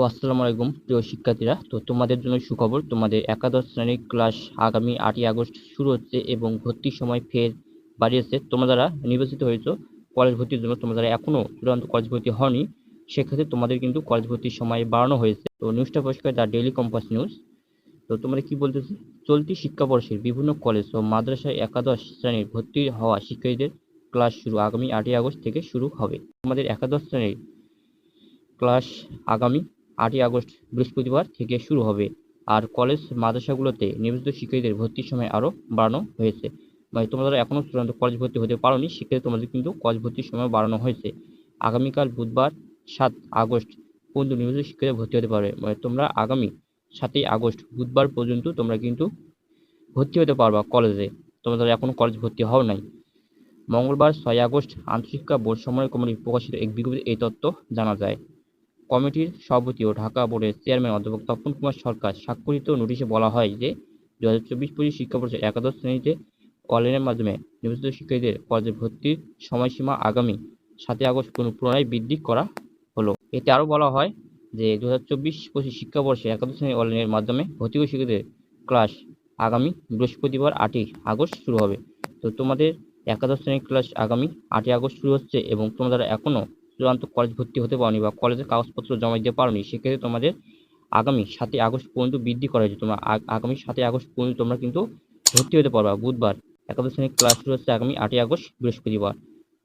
তো আসসালামু আলাইকুম, প্রিয় শিক্ষার্থীরা। তো তোমাদের জন্য সুখবর, তোমাদের একাদশ শ্রেণির ক্লাস আগামী আটই আগস্ট শুরু হচ্ছে এবং ভর্তির সময় ফের বাড়িয়েছে তোমরা নির্বাচিত হয়েছো কলেজ ভর্তির জন্য তোমরা এখনও চূড়ান্ত কলেজ ভর্তি হওনি সেক্ষেত্রে তোমাদের কিন্তু কলেজ ভর্তির সময় বাড়ানো হয়েছে। তো নিউজটা পরিষ্কার দ্য ডেইলি কম্পাস নিউজ তো তোমরা কি বলতেছে চলতি শিক্ষাবর্ষের বিভিন্ন কলেজ ও মাদ্রাসায় একাদশ শ্রেণির ভর্তি হওয়া শিক্ষার্থীদের ক্লাস শুরু আগামী আটই আগস্ট থেকে শুরু হবে। তোমাদের একাদশ শ্রেণির ক্লাস আগামী আটই আগস্ট বৃহস্পতিবার থেকে শুরু হবে। আর কলেজ মাদ্রাসাগুলোতে নিবেদিত শিক্ষার্থীদের ভর্তির সময় আরও বাড়ানো হয়েছে। মানে তোমরা যারা এখনও চূড়ান্ত কলেজ ভর্তি হতে পারোনি, সেক্ষেত্রে তোমাদের কিন্তু কলেজ ভর্তির সময় বাড়ানো হয়েছে। আগামীকাল বুধবার সাত আগস্ট পর্যন্ত নিবেদিত শিক্ষার্থীরা ভর্তি হতে পারবে। মানে তোমরা আগামী সাতই আগস্ট বুধবার পর্যন্ত তোমরা কিন্তু ভর্তি হতে পারবা কলেজে। তোমরা এখনও কলেজ ভর্তি হও নাই, মঙ্গলবার ছয় আগস্ট আন্তঃশিক্ষা বোর্ড সমন্বয় কমিটি প্রকাশিত এক বিজ্ঞপ্তিতে এই তথ্য জানা যায়। কমিটির সভাপতি ও ঢাকা বোর্ডের চেয়ারম্যান অধ্যাপক তপন কুমার সরকার স্বাক্ষরিত নোটিশে বলা হয় যে দু হাজার চব্বিশ পঁচিশ শিক্ষাবর্ষের একাদশ শ্রেণীতে অনলাইনের মাধ্যমে নিবন্ধিত শিক্ষার্থীদের কলেজে ভর্তির সময়সীমা আগামী সাতই আগস্ট পুনঃ পুনরায় বৃদ্ধি করা হলো। এতে আরও বলা হয় যে দু হাজার চব্বিশ পঁচিশ শিক্ষাবর্ষে একাদশ শ্রেণি অনলাইনের মাধ্যমে ভর্তি শিক্ষার্থীদের ক্লাস আগামী বৃহস্পতিবার আটই আগস্ট শুরু হবে। তো তোমাদের একাদশ শ্রেণির ক্লাস আগামী আটই আগস্ট শুরু হচ্ছে এবং তোমরা যারা এখনও চূড়ান্ত কলেজ ভর্তি হতে পারোনি বা কলেজের কাগজপত্র জমা দিতে পারোনি, সেক্ষেত্রে তোমাদের আগামী সাতই আগস্ট পর্যন্ত বৃদ্ধি করা হয়েছে। তোমরা আগ- আগামী সাতই আগস্ট পর্যন্ত তোমরা কিন্তু ভর্তি হতে পারবা। বুধবার একাদশ শ্রেণির ক্লাস শুরু হচ্ছে আগামী আটই আগস্ট, বৃহস্পতিবার।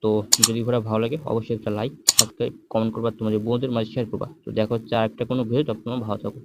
তো যদি ঘোরা ভালো লাগে, অবশ্যই একটা লাইক সাবস্ক্রাইব কমেন্ট করবা। তোমাদের বন্ধুদের মাঝে শেয়ার করবা। তো দেখা হচ্ছে আর একটা কোনো ভিডিও তখন ভালো থাকো।